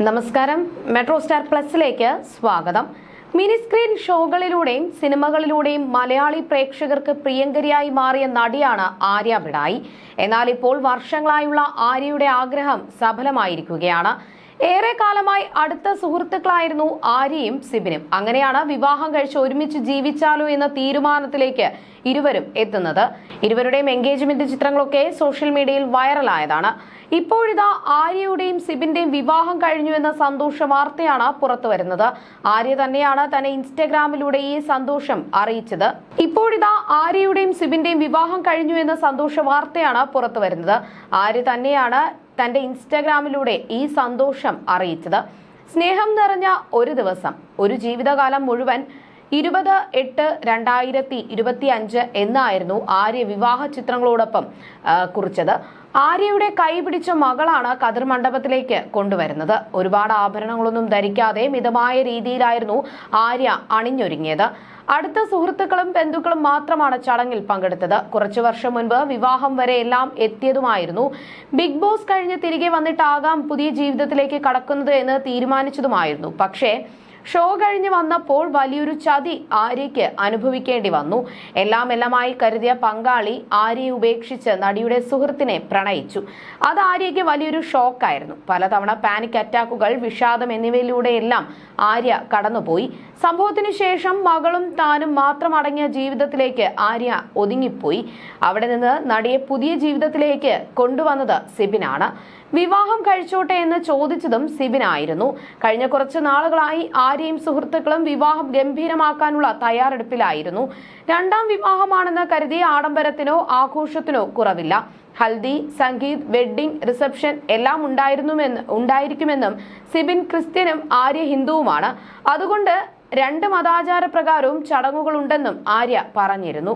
നമസ്കാരം. Metro star പ്ലസിലേക്ക് സ്വാഗതം. മിനി സ്ക്രീൻ ഷോകളിലൂടെയും സിനിമകളിലൂടെയും മലയാളി പ്രേക്ഷകർക്ക് പ്രിയങ്കരിയായി മാറിയ നടിയാണ് ആര്യ ബിഡായി എന്നാൽ ഇപ്പോൾ വർഷങ്ങളായുള്ള ആര്യയുടെ ആഗ്രഹം സഫലമായിരിക്കുകയാണ്. ഏറെ കാലമായി അടുത്ത സുഹൃത്തുക്കളായിരുന്നു ആര്യയും സിബിനും. അങ്ങനെയാണ് വിവാഹം കഴിച്ച് ഒരുമിച്ച് ജീവിച്ചാലോ എന്ന തീരുമാനത്തിലേക്ക് ഇരുവരും എത്തുന്നത്. ഇരുവരുടെയും എൻഗേജ്മെന്റ് ചിത്രങ്ങളൊക്കെ സോഷ്യൽ മീഡിയയിൽ വൈറലായതാണ്. ഇപ്പോഴിതാ ആര്യയുടെയും സിബിന്റെയും വിവാഹം കഴിഞ്ഞു എന്ന സന്തോഷ വാർത്തയാണ് പുറത്തു വരുന്നത്. ആര്യ തന്നെയാണ് തന്നെ ഇൻസ്റ്റഗ്രാമിലൂടെ ഈ സന്തോഷം അറിയിച്ചത്. ഇപ്പോഴിതാ ആര്യയുടെയും സിബിന്റെയും വിവാഹം കഴിഞ്ഞു എന്ന സന്തോഷ വാർത്തയാണ് പുറത്തു വരുന്നത്. ആര്യ തന്നെയാണ് തന്റെ ഇൻസ്റ്റാഗ്രാമിലൂടെ ഈ സന്തോഷം അറിയിച്ചത്. സ്നേഹം നിറഞ്ഞ ഒരു ദിവസം ഒരു ജീവിതകാലം മുഴുവൻ ഇരുപത് എട്ട് രണ്ടായിരത്തി ഇരുപത്തി അഞ്ച് എന്നായിരുന്നു ആര്യ വിവാഹ ചിത്രങ്ങളോടൊപ്പം കുറിച്ചത്. ആര്യയുടെ കൈപിടിച്ച മകളാണ് കതിർ മണ്ഡപത്തിലേക്ക് കൊണ്ടുവരുന്നത്. ഒരുപാട് ആഭരണങ്ങളൊന്നും ധരിക്കാതെ മിതമായ രീതിയിലായിരുന്നു ആര്യ അണിഞ്ഞൊരുങ്ങിയത്. അടുത്ത സുഹൃത്തുക്കളും ബന്ധുക്കളും മാത്രമാണ് ചടങ്ങിൽ പങ്കെടുത്തത്. കുറച്ചു വർഷം മുൻപ് വിവാഹം വരെ എല്ലാം എത്തിയതുമായിരുന്നു. ബിഗ് ബോസ് കഴിഞ്ഞ് തിരികെ വന്നിട്ടാകാം പുതിയ ജീവിതത്തിലേക്ക് കടക്കുന്നത് എന്ന് തീരുമാനിച്ചതുമായിരുന്നു. പക്ഷേ ഷോ കഴിഞ്ഞ് വന്നപ്പോൾ വലിയൊരു ചതി ആര്യയ്ക്ക് അനുഭവിക്കേണ്ടി വന്നു. എല്ലാം എല്ലാമായി കരുതിയ പങ്കാളി ആര്യയെ ഉപേക്ഷിച്ച് നടിയുടെ സുഹൃത്തിനെ പ്രണയിച്ചു. അത് ആര്യയ്ക്ക് വലിയൊരു ഷോക്കായിരുന്നു. പലതവണ പാനിക് അറ്റാക്കുകൾ വിഷാദം എന്നിവയിലൂടെയെല്ലാം ആര്യ കടന്നുപോയി. സംഭവത്തിനു ശേഷം മകളും താനും മാത്രം അടങ്ങിയ ജീവിതത്തിലേക്ക് ആര്യ ഒതുങ്ങിപ്പോയി. അവിടെ നിന്ന് നടിയെ പുതിയ ജീവിതത്തിലേക്ക് കൊണ്ടുവന്നത് സിബിനാണ്. വിവാഹം കഴിച്ചോട്ടെ എന്ന് ചോദിച്ചതും സിബിനായിരുന്നു. കഴിഞ്ഞ കുറച്ച് നാളുകളായി ആര്യയും സുഹൃത്തുക്കളും വിവാഹം ഗംഭീരമാക്കാനുള്ള തയ്യാറെടുപ്പിലായിരുന്നു. രണ്ടാം വിവാഹമാണെന്ന് കരുതി ആഡംബരത്തിനോ ആഘോഷത്തിനോ കുറവില്ല. ഹൽദി സംഗീത് വെഡ്ഡിംഗ് റിസപ്ഷൻ എല്ലാം ഉണ്ടായിരുന്നുവെന്ന് ഉണ്ടായിരിക്കുമെന്നും സിബിൻ ക്രിസ്ത്യനും ആര്യ ഹിന്ദുവുമാണ്. അതുകൊണ്ട് രണ്ട് മതാചാര പ്രകാരവും ചടങ്ങുകളുണ്ടെന്നും ആര്യ പറഞ്ഞിരുന്നു.